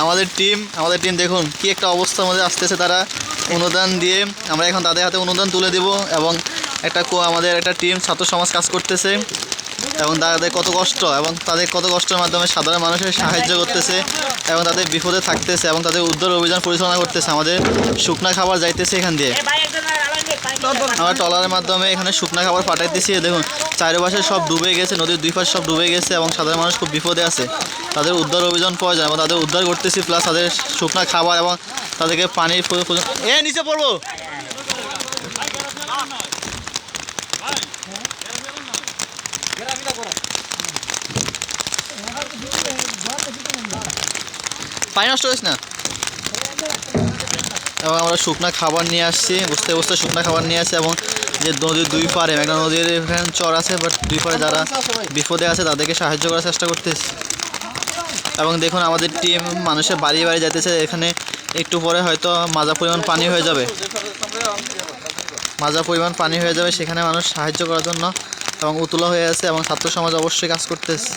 আমাদের টিম আমাদের টিম দেখুন কি একটা অবস্থার মধ্যে আসতেছে তারা। অনুদান দিয়ে আমরা এখন তাদের হাতে অনুদান তুলে দেব এবং একটা কো- আমাদের একটা টিম ছাত্র সমাজ কাজ করতেছে এবং তাদের কত কষ্ট এবং তাদের কত কষ্টের মাধ্যমে সাধারণ মানুষের সাহায্য করতেছে এবং তাদের বিপদে থাকতেছে এবং তাদের উদ্ধার অভিযান পরিচালনা করতেছে। আমাদের শুকনা খাবার যাইতেছে এখান দিয়ে। আমরা ট্রলারের মাধ্যমে এখানে শুকনা খাবার পাঠাইতেছি দেখুন। চারিপাশে সব ডুবে গেছে, নদীর দুই পাশে সব ডুবে গেছে এবং সাধারণ মানুষ খুব বিপদে আছে। তাদের উদ্ধার অভিযান প্রয়োজন এবং তাদের উদ্ধার করতেছি প্লাস তাদের শুকনা খাবার এবং তাদেরকে পানির এ, নিচে পড়ব। পানি নষ্ট করিস না? এবং আমরা শুকনা খাবার নিয়ে আসছি বুঝতে বুঝতে শুকনা খাবার নিয়ে আসছি এবং যে নদীর দুই পারে একটা নদীর এখানে চর আছে বাট দুই পারে যারা বিপদে আছে তাদেরকে সাহায্য করার চেষ্টা করতেছি। এবং দেখুন আমাদের টিম মানুষের বাড়ি বাড়ি যাইতেছে এখানে একটু পরে হয়তো মাজা পরিমাণ পানি হয়ে যাবে। মাজা পরিমাণ পানি হয়ে যাবে সেখানে মানুষ সাহায্য করার জন্য এবং উতলা হয়ে আছে এবং ছাত্র সমাজ অবশ্যই কাজ করতেছে।